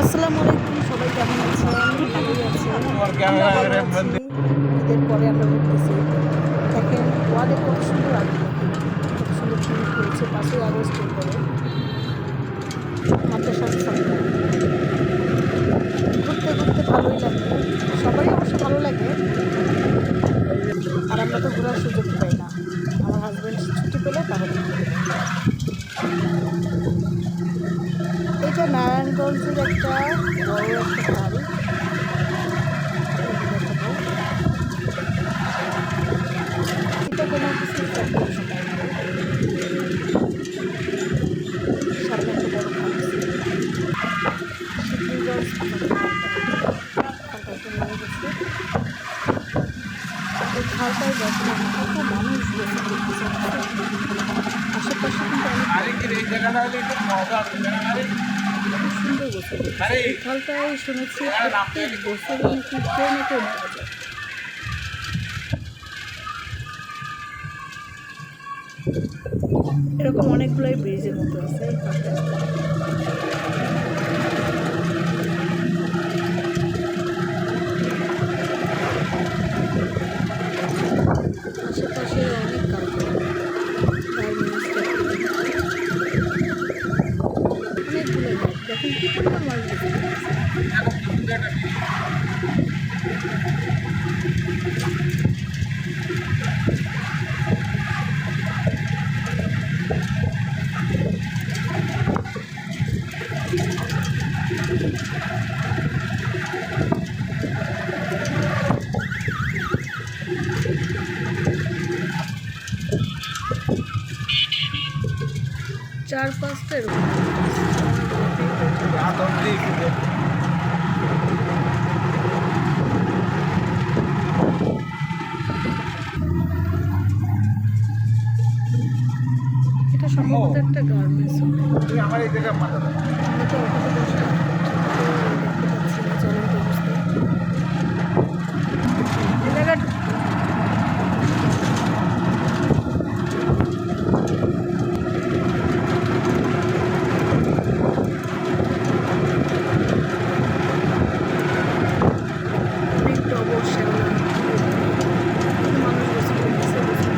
আসসালামু আলাইকুম সবাই কেমন আছেন। ঈদের পরে আমরা উঠতেছি। দেখেন ওয়ালে কত সুন্দর আগে কত সুন্দর ছবি করেছে পাঁচই আগস্টের পরে মাদ্রাসার ছাত্র ঘুরতে ঘুরতে ভালোই লাগে। সবারই অবশ্য ভালো লাগে। আর আমরা তো ঘোরার সুযোগ পাই না। আমার হাজব্যান্ড ছুটি পেলে তাহলে। এটা নারায়ণগঞ্জের একটা বড় একটা খাল এটা কোনো কিছু বড় গেছে খালটায় দেখেন কত মানুষ অনেক শুনেছি এরকম অনেকগুলোই ব্রিজের মতো আছে দেখেন কি পরিমাণ বেঁচে চার পাঁচটা এরকম হাত অব্দি একটু দে। এটা সম্ভবত একটা গার্মেন্টস আমার এই জায়গায় মাথা দে। আমরা তো অটোতে বসে দেখতে পাচ্ছি না চলন্ত অবস্থায় এই জায়গাটা অনেক টবর শ্যাওলা কত মানুষ বসে করতেছে বসে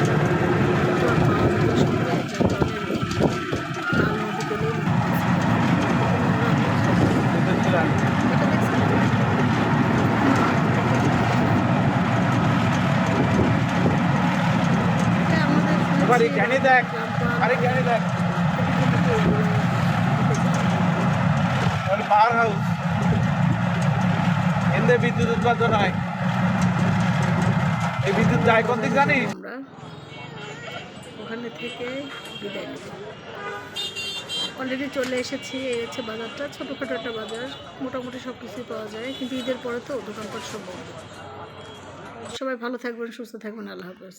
তো আর পাওয়া যাবে না সবাই এক জায়গায় লাল নদী পেলেই বুঝছিলাম। এটা দেখছেন এটা আবার জ্ঞানী দেখ আরে জ্ঞানী দেখ। Power house. এতে বিদ্যুৎ উৎপাদন হয়। এই বিদ্যুৎ যায় কোন দিক জানিস? আমরা ওখানে থেকে অলরেডি চলে এসেছি, এই হচ্ছে বাজারটা, ছোটোখাটো একটা বাজার, মোটামুটি সব কিছুই পাওয়া যায়, কিন্তু ঈদের পরে তো দোকানপাট সব বন্ধ। সবাই ভালো থাকবেন, সুস্থ থাকবেন, আল্লাহ হাফেজ।